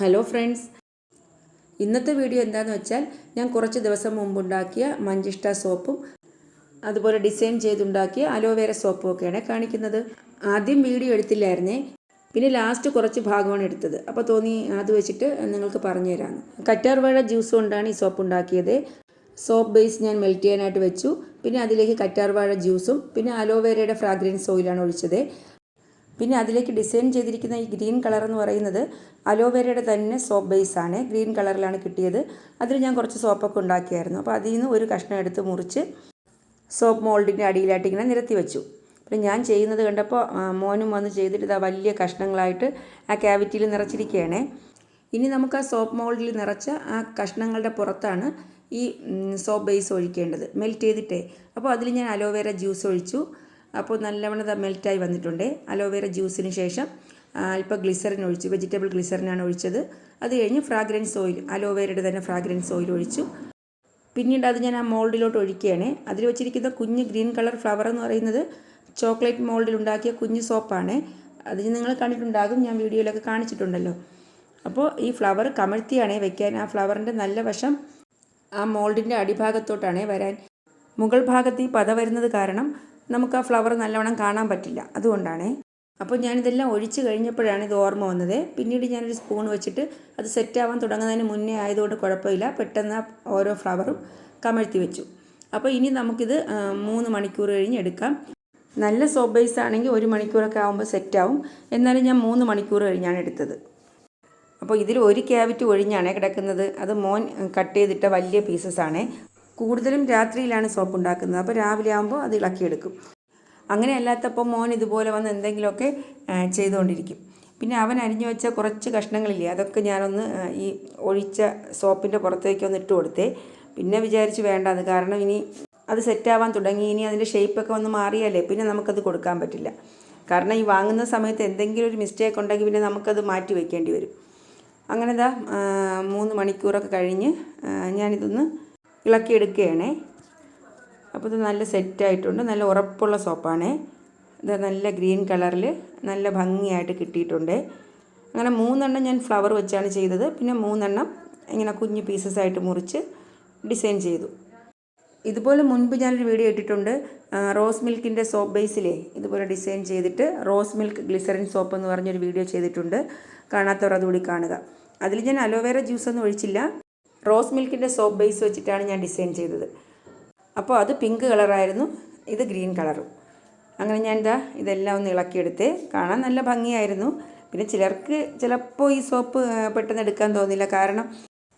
Hello friends. ഇന്നത്തെ video എന്താണെന്ന് വെച്ചാൽ ഞാൻ കുറച്ച് ദിവസം മുമ്പുണ്ടാക്കിയ മഞ്ചിഷ്ട സോപ്പും അതുപോലെ ഡിസൈൻ ചെയ്തുണ്ടാക്കിയ അലോവേര സോപ്പും ഒക്കെയാണ് കാണിക്കുന്നത്. ആദ്യം വീഡിയോ എടുത്തില്ലായിരുന്നേ പിന്നെ ലാസ്റ്റ് കുറച്ച് ഭാഗമാണ് എടുത്തത്. അപ്പോൾ തോന്നി അത് വെച്ചിട്ട് നിങ്ങൾക്ക് പറഞ്ഞു തരാമെന്ന് കറ്റാർവാഴ ജ്യൂസ് കൊണ്ടാണ് ഈ സോപ്പ് ഉണ്ടാക്കിയത്. സോപ്പ് ബേസ് ഞാൻ മെൽറ്റ് ചെയ്യാനായിട്ട് വെച്ചു. പിന്നെ അതിലേക്ക് കറ്റാർവാഴ ജ്യൂസും പിന്നെ അലോവേരയുടെ ഫ്രാഗ്രൻസ് ഓയിലാണ് ഒഴിച്ചത്. പിന്നെ അതിലേക്ക് ഡിസൈൻ ചെയ്തിരിക്കുന്ന ഈ ഗ്രീൻ കളർ എന്ന് പറയുന്നത് അലോവേരയുടെ തന്നെ സോപ്പ് ബേസ് ആണ്. ഗ്രീൻ കളറിലാണ് കിട്ടിയത്. അതിൽ ഞാൻ കുറച്ച് സോപ്പൊക്കെ ഉണ്ടാക്കിയായിരുന്നു. അപ്പോൾ അതിൽ നിന്ന് ഒരു കഷ്ണം എടുത്ത് മുറിച്ച് സോപ്പ് മോൾഡിന്റെ അടിയിലായിട്ട് ഇങ്ങനെ നിരത്തി വെച്ചു. പിന്നെ ഞാൻ ചെയ്യുന്നത് കണ്ടപ്പോൾ മോനും വന്ന് ചെയ്തിട്ട് ഇതാ വലിയ കഷ്ണങ്ങളായിട്ട് ആ ക്യാവിറ്റിയിൽ നിറച്ചിരിക്കുകയാണ്. ഇനി നമുക്ക് ആ സോപ്പ് മോൾഡിൽ നിറച്ച ആ കഷ്ണങ്ങളുടെ പുറത്താണ് ഈ സോപ്പ് ബേസ് ഒഴിക്കേണ്ടത്. മെൽറ്റ് ചെയ്തിട്ടേ. അപ്പോൾ അതിൽ ഞാൻ അലോവേര ജ്യൂസ് ഒഴിച്ചു. അപ്പോൾ നല്ലവണ്ണം ഇത് മെൽറ്റായി വന്നിട്ടുണ്ട്. അലോവേറ ജ്യൂസിന് ശേഷം അല്പം ഗ്ലിസറിൻ ഒഴിച്ചു. വെജിറ്റബിൾ ഗ്ലിസറിനാണ് ഒഴിച്ചത്. അത് കഴിഞ്ഞ് ഫ്രാഗ്രൻസ് ഓയിൽ അലോവേരയുടെ തന്നെ ഫ്രാഗ്രൻസ് ഓയിൽ ഒഴിച്ചു. പിന്നീട് അത് ഞാൻ ആ മോൾഡിലോട്ട് ഒഴിക്കുകയാണ്. അതിൽ വെച്ചിരിക്കുന്ന കുഞ്ഞ് ഗ്രീൻ കളർ ഫ്ലവർ എന്ന് പറയുന്നത് ചോക്ലേറ്റ് മോൾഡിൽ ഉണ്ടാക്കിയ കുഞ്ഞ് സോപ്പാണ്. അത് നിങ്ങൾ കണ്ടിട്ടുണ്ടാകും. ഞാൻ വീഡിയോയിലൊക്കെ കാണിച്ചിട്ടുണ്ടല്ലോ. അപ്പോൾ ഈ ഫ്ലവർ കമഴ്ത്തിയാണ് വെക്കാൻ. ആ ഫ്ലവറിന്റെ നല്ല വശം ആ മോൾഡിന്റെ അടിഭാഗത്തോട്ടാണ് വരാൻ. മുകൾ ഭാഗത്ത് ഈ പത വരുന്നത് കാരണം നമുക്ക് ആ ഫ്ലവർ നല്ലവണ്ണം കാണാൻ പറ്റില്ല. അതുകൊണ്ടാണേ. അപ്പോൾ ഞാനിതെല്ലാം ഒഴിച്ച് കഴിഞ്ഞപ്പോഴാണ് ഇത് ഓർമ്മ വന്നത്. പിന്നീട് ഞാനൊരു സ്പൂൺ വെച്ചിട്ട് അത് സെറ്റാവാൻ തുടങ്ങുന്നതിന് മുന്നേ ആയതുകൊണ്ട് കുഴപ്പമില്ല. പെട്ടെന്ന് ഓരോ ഫ്ലവറും കമഴ്ത്തി വെച്ചു. അപ്പോൾ ഇനി നമുക്കിത് മൂന്ന് മണിക്കൂർ കഴിഞ്ഞ് എടുക്കാം. നല്ല സോപ്പ് ബേസ് ആണെങ്കിൽ ഒരു മണിക്കൂറൊക്കെ ആകുമ്പോൾ സെറ്റാവും എന്നാലും ഞാൻ മൂന്ന് മണിക്കൂർ കഴിഞ്ഞാണ് എടുത്തത്. അപ്പോൾ ഇതിൽ ഒരു ക്യാവിറ്റ് ഒഴിഞ്ഞാണേ കിടക്കുന്നത്. അത് മോൻ കട്ട് ചെയ്തിട്ട വലിയ പീസസ് ആണ്. കൂടുതലും രാത്രിയിലാണ് സോപ്പ് ഉണ്ടാക്കുന്നത് അപ്പോൾ രാവിലെ ആകുമ്പോൾ അത് ഇളക്കിയെടുക്കും. അങ്ങനെ അല്ലാത്തപ്പോൾ മോൻ ഇതുപോലെ വന്ന് എന്തെങ്കിലുമൊക്കെ ചെയ്തുകൊണ്ടിരിക്കും. പിന്നെ അവൻ അരിഞ്ഞു വെച്ച കുറച്ച് കഷ്ണങ്ങളില്ലേ അതൊക്കെ ഞാനൊന്ന് ഈ ഒഴിച്ച സോപ്പിന്റെ പുറത്തേക്ക് ഒന്ന് ഇട്ട് കൊടുത്തേ. പിന്നെ വിചാരിച്ച് വേണ്ടത് കാരണം ഇനി അത് സെറ്റാവാൻ തുടങ്ങി. ഇനി അതിന്റെ ഷേപ്പൊക്കെ ഒന്ന് മാറിയാലേ പിന്നെ നമുക്കത് കൊടുക്കാൻ പറ്റില്ല. കാരണം ഈ വാങ്ങുന്ന സമയത്ത് എന്തെങ്കിലും ഒരു മിസ്റ്റേക്ക് ഉണ്ടെങ്കിൽ പിന്നെ നമുക്കത് മാറ്റി വയ്ക്കേണ്ടി വരും. അങ്ങനെ ദാ മൂന്ന് മണിക്കൂറൊക്കെ കഴിഞ്ഞ് ഞാനിതൊന്ന് ഇളക്കിയെടുക്കുകയാണേ അപ്പോൾ ഇത് നല്ല സെറ്റായിട്ടുണ്ട്. നല്ല ഉറപ്പുള്ള സോപ്പാണ്. ഇത് നല്ല ഗ്രീൻ കളറിൽ നല്ല ഭംഗിയായിട്ട് കിട്ടിയിട്ടുണ്ട്. അങ്ങനെ മൂന്നെണ്ണം ഞാൻ ഫ്ലവർ വെച്ചാണ് ചെയ്തത്. പിന്നെ മൂന്നെണ്ണം ഇങ്ങനെ കുഞ്ഞ് പീസസ് ആയിട്ട് മുറിച്ച് ഡിസൈൻ ചെയ്തു. ഇതുപോലെ മുൻപ് ഞാനൊരു വീഡിയോ ഇട്ടിട്ടുണ്ട്. റോസ് മിൽക്കിന്റെ സോപ്പ് ബേസിലേ ഇതുപോലെ ഡിസൈൻ ചെയ്തിട്ട് റോസ് മിൽക്ക് ഗ്ലിസറിൻ സോപ്പ് എന്ന് പറഞ്ഞൊരു വീഡിയോ ചെയ്തിട്ടുണ്ട്. കാണാത്തവർ അതുകൂടി കാണുക. അതിൽ ഞാൻ അലോവേറ ജ്യൂസ് ഒന്നും ഒഴിച്ചില്ല. റോസ് മിൽക്കിന്റെ സോപ്പ് ബേസ് വെച്ചിട്ടാണ് ഞാൻ ഡിസൈൻ ചെയ്തത്. അപ്പോൾ അത് പിങ്ക് കളറായിരുന്നു ഇത് ഗ്രീൻ കളറും. അങ്ങനെ ഞാൻ എന്താ ഇതെല്ലാം ഒന്ന് ഇളക്കിയെടുത്ത് കാണാൻ നല്ല ഭംഗിയായിരുന്നു. പിന്നെ ചിലർക്ക് ചിലപ്പോൾ ഈ സോപ്പ് പെട്ടെന്ന് എടുക്കാൻ തോന്നില്ല. കാരണം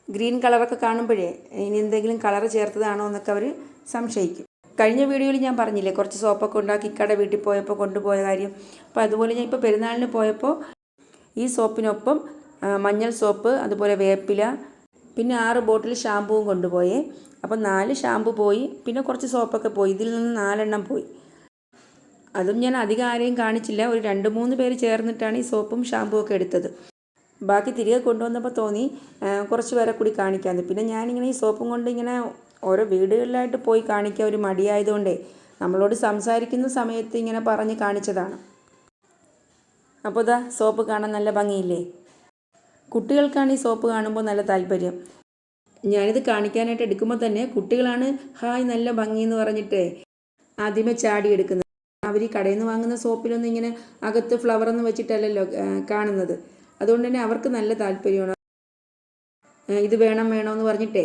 ഗ്രീൻ കളറൊക്കെ കാണുമ്പോഴേ ഇനി എന്തെങ്കിലും കളർ ചേർത്തതാണോ എന്നൊക്കെ അവർ സംശയിക്കും. കഴിഞ്ഞ വീഡിയോയിൽ ഞാൻ പറഞ്ഞില്ലേ കുറച്ച് സോപ്പൊക്കെ ഉണ്ടാക്കി ഇക്കടെ വീട്ടിൽ പോയപ്പോൾ കൊണ്ടുപോയ കാര്യം. അപ്പോൾ അതുപോലെ ഞാൻ ഇപ്പോൾ പെരുന്നാളിന് പോയപ്പോൾ ഈ സോപ്പിനൊപ്പം മഞ്ഞൾ സോപ്പ് അതുപോലെ വേപ്പില പിന്നെ ആറ് ബോട്ടിൽ ഷാമ്പുവും കൊണ്ടുപോയേ. അപ്പോൾ നാല് ഷാമ്പു പോയി. പിന്നെ കുറച്ച് സോപ്പൊക്കെ പോയി. ഇതിൽ നിന്ന് നാലെണ്ണം പോയി. അതും ഞാൻ അധികം ആരെയും കാണിച്ചില്ല. ഒരു രണ്ട് മൂന്ന് പേര് ചേർന്നിട്ടാണ് ഈ സോപ്പും ഷാമ്പുവും ഒക്കെ എടുത്തത്. ബാക്കി തിരികെ കൊണ്ടുവന്നപ്പോൾ തോന്നി കുറച്ച് പേരെ കൂടി കാണിക്കാമെന്ന് പിന്നെ ഞാനിങ്ങനെ ഈ സോപ്പും കൊണ്ട് ഇങ്ങനെ ഓരോ വീടുകളിലായിട്ട് പോയി കാണിക്കാൻ ഒരു മടിയായതുകൊണ്ടേ നമ്മളോട് സംസാരിക്കുന്ന സമയത്ത് ഇങ്ങനെ പറഞ്ഞ് കാണിച്ചതാണ്. അപ്പോൾ ഇതാ സോപ്പ് കാണാൻ നല്ല ഭംഗിയില്ലേ? കുട്ടികൾക്കാണ് ഈ സോപ്പ് കാണുമ്പോൾ നല്ല താല്പര്യം. ഞാനിത് കാണിക്കാനായിട്ട് എടുക്കുമ്പോൾ തന്നെ കുട്ടികളാണ് ഹായ് നല്ല ഭംഗി എന്ന് പറഞ്ഞിട്ട് ആദ്യമേ ചാടി എടുക്കുന്നത്. അവർ ഈ കടയിൽ നിന്ന് വാങ്ങുന്ന സോപ്പിലൊന്നും ഇങ്ങനെ അകത്ത് ഫ്ലവർ ഒന്നും വെച്ചിട്ടല്ലല്ലോ കാണുന്നത്. അതുകൊണ്ട് തന്നെ അവർക്ക് നല്ല താല്പര്യമാണ്. ഇത് വേണം വേണമെന്ന് പറഞ്ഞിട്ടേ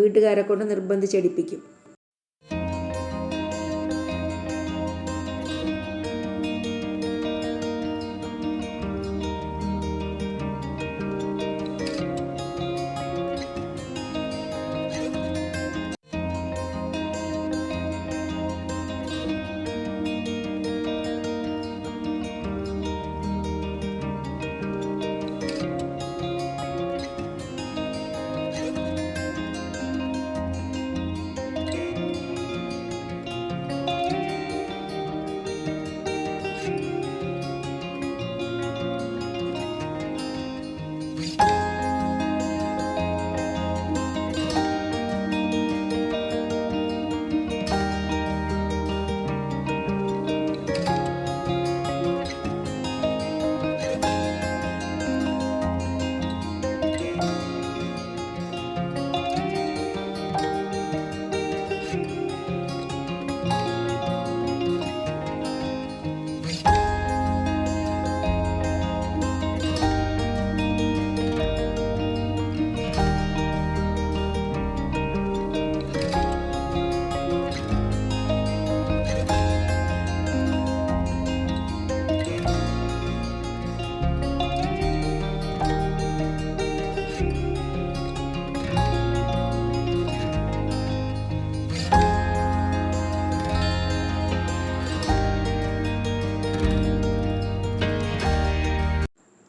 വീട്ടുകാരെ കൊണ്ട് നിർബന്ധിച്ചടിപ്പിക്കും.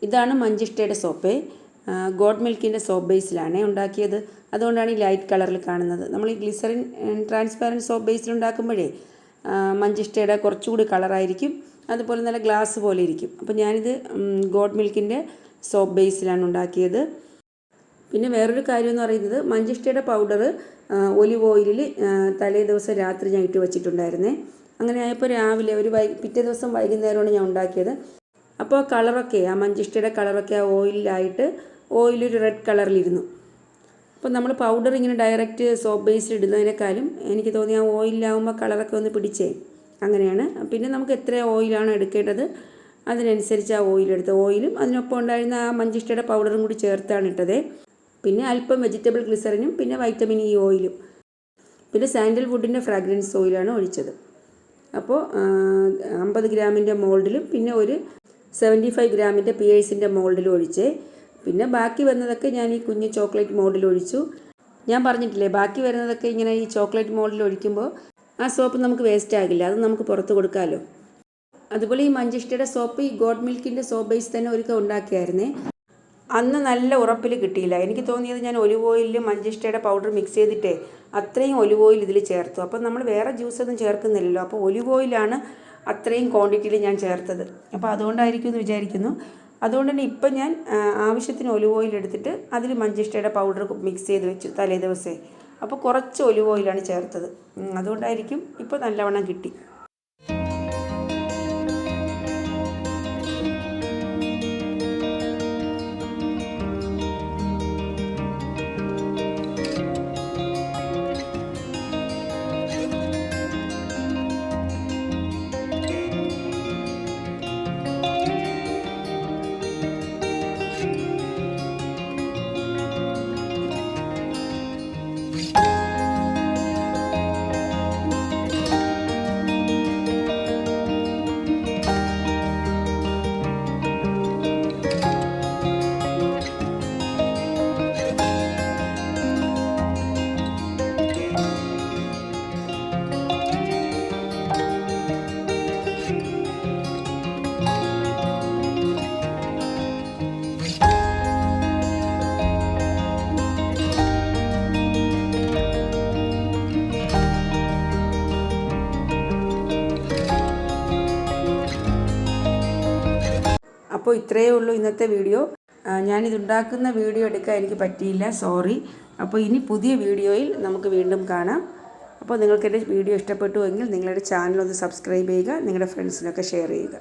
ഇതാണ് മഞ്ചിഷ്ടയുടെ സോപ്പ്. ഗോഡ് മിൽക്കിന്റെ സോപ്പ് ബേസിലാണ് ഉണ്ടാക്കിയത്. അതുകൊണ്ടാണ് ഈ ലൈറ്റ് കളറിൽ കാണുന്നത്. നമ്മൾ ഈ ഗ്ലിസറിൻ ട്രാൻസ്പാരന്റ് സോപ്പ് ബേസിൽ ഉണ്ടാക്കുമ്പോഴേ മഞ്ചിഷ്ടയുടെ കുറച്ചുകൂടി കളറായിരിക്കും അതുപോലെ നല്ല ഗ്ലാസ് പോലെ ഇരിക്കും. അപ്പോൾ ഞാനിത് ഗോഡ് മിൽക്കിന്റെ സോപ്പ് ബേസിലാണ് ഉണ്ടാക്കിയത്. പിന്നെ വേറൊരു കാര്യം എന്ന് പറയുന്നത് മഞ്ചിഷ്ടയുടെ പൗഡർ ഒലിവ് ഓയിലിൽ തലേ ദിവസം രാത്രി ഞാൻ ഇട്ട് വെച്ചിട്ടുണ്ടായിരുന്നേ. അങ്ങനെ ആയപ്പോൾ രാവിലെ ഒരു വൈ പിറ്റേ ദിവസം വൈകുന്നേരമാണ് ഞാൻ ഉണ്ടാക്കിയത്. അപ്പോൾ ആ കളറൊക്കെ ആ മഞ്ചിഷ്ടയുടെ കളറൊക്കെ ആ ഓയിലായിട്ട് ഓയിലൊരു റെഡ് കളറിലിരുന്നു. അപ്പോൾ നമ്മൾ പൗഡർ ഇങ്ങനെ ഡയറക്റ്റ് സോപ്പ് ബേസിൽ ഇടുന്നതിനേക്കാളും എനിക്ക് തോന്നി ആ ഓയിലാവുമ്പോൾ കളറൊക്കെ ഒന്ന് പിടിച്ചേ. അങ്ങനെയാണ്. പിന്നെ നമുക്ക് എത്ര ഓയിലാണ് എടുക്കേണ്ടത്? അതിനനുസരിച്ച് ആ ഓയിൽ എടുത്ത് ഓയിലും അതിനൊപ്പം ഉണ്ടായിരുന്ന ആ മഞ്ചിഷ്ടയുടെ പൗഡറും കൂടി ചേർത്താണ് ഇട്ടത്. പിന്നെ അല്പം വെജിറ്റബിൾ ഗ്ലിസറിനും പിന്നെ വൈറ്റമിൻ ഇ ഓയിലും. പിന്നെ സാൻഡൽ വുഡിന്റെ ഫ്രാഗ്രൻസ് ഓയിലാണ് ഒഴിച്ചത്. അപ്പോൾ അമ്പത് ഗ്രാമിന്റെ മോൾഡിലും പിന്നെ ഒരു സെവന്റി ഫൈവ് ഗ്രാമിന്റെ പിയേഴ്സിന്റെ മോൾഡിൽ ഒഴിച്ച്. പിന്നെ ബാക്കി വരുന്നതൊക്കെ ഞാൻ ഈ കുഞ്ഞ് ചോക്ലേറ്റ് മോൾഡിൽ ഒഴിച്ചു. ഞാൻ പറഞ്ഞിട്ടില്ലേ ബാക്കി വരുന്നതൊക്കെ ഇങ്ങനെ ഈ ചോക്ലേറ്റ് മോൾഡിൽ ഒഴിക്കുമ്പോൾ ആ സോപ്പ് നമുക്ക് വേസ്റ്റ് ആകില്ല അത് നമുക്ക് പുറത്ത് കൊടുക്കാമല്ലോ അതുപോലെ ഈ മഞ്ചിഷ്ടയുടെ സോപ്പ് ഈ ഗോഡ് മിൽക്കിന്റെ സോപ്പ് ബേസ് തന്നെ ഒരുക്കം ഉണ്ടാക്കിയായിരുന്നേ. അന്ന് നല്ല ഉറപ്പിൽ കിട്ടിയില്ല. എനിക്ക് തോന്നിയത് ഞാൻ ഒലിവ് ഓയിലിൽ മഞ്ചിഷ്ടയുടെ പൗഡർ മിക്സ് ചെയ്തിട്ടേ അത്രയും ഒലിവ് ഓയിൽ ഇതിൽ ചേർത്തു. അപ്പം നമ്മൾ വേറെ ജ്യൂസൊന്നും ചേർക്കുന്നില്ലല്ലോ. അപ്പോൾ ഒലിവ് ഓയിലാണ് അത്രയും ക്വാണ്ടിറ്റിയിൽ ഞാൻ ചേർത്തത്. അപ്പോൾ അതുകൊണ്ടായിരിക്കും എന്ന് വിചാരിക്കുന്നു. അതുകൊണ്ട് തന്നെ ഇപ്പം ഞാൻ ആവശ്യത്തിന് ഒലിവ് ഓയിൽ എടുത്തിട്ട് അതിൽ മഞ്ചിഷ്ടയുടെ പൗഡർ മിക്സ് ചെയ്ത് വെച്ചു തലേ ദിവസേ അപ്പോൾ കുറച്ച് ഒലിവ് ഓയിലാണ് ചേർത്തത്. അതുകൊണ്ടായിരിക്കും ഇപ്പോൾ നല്ലവണ്ണം കിട്ടി. അപ്പോൾ ഇത്രയേ ഉള്ളൂ ഇന്നത്തെ വീഡിയോ. ഞാനിതുണ്ടാക്കുന്ന വീഡിയോ എടുക്കാൻ എനിക്ക് പറ്റിയില്ല. സോറി. അപ്പോൾ ഇനി പുതിയ വീഡിയോയിൽ നമുക്ക് വീണ്ടും കാണാം. അപ്പോൾ നിങ്ങൾക്ക് എന്റെ വീഡിയോ ഇഷ്ടപ്പെട്ടു എങ്കിൽ നിങ്ങളുടെ ചാനൽ ഒന്ന് സബ്സ്ക്രൈബ് ചെയ്യുക നിങ്ങളുടെ ഫ്രണ്ട്സിനൊക്കെ ഷെയർ ചെയ്യുക.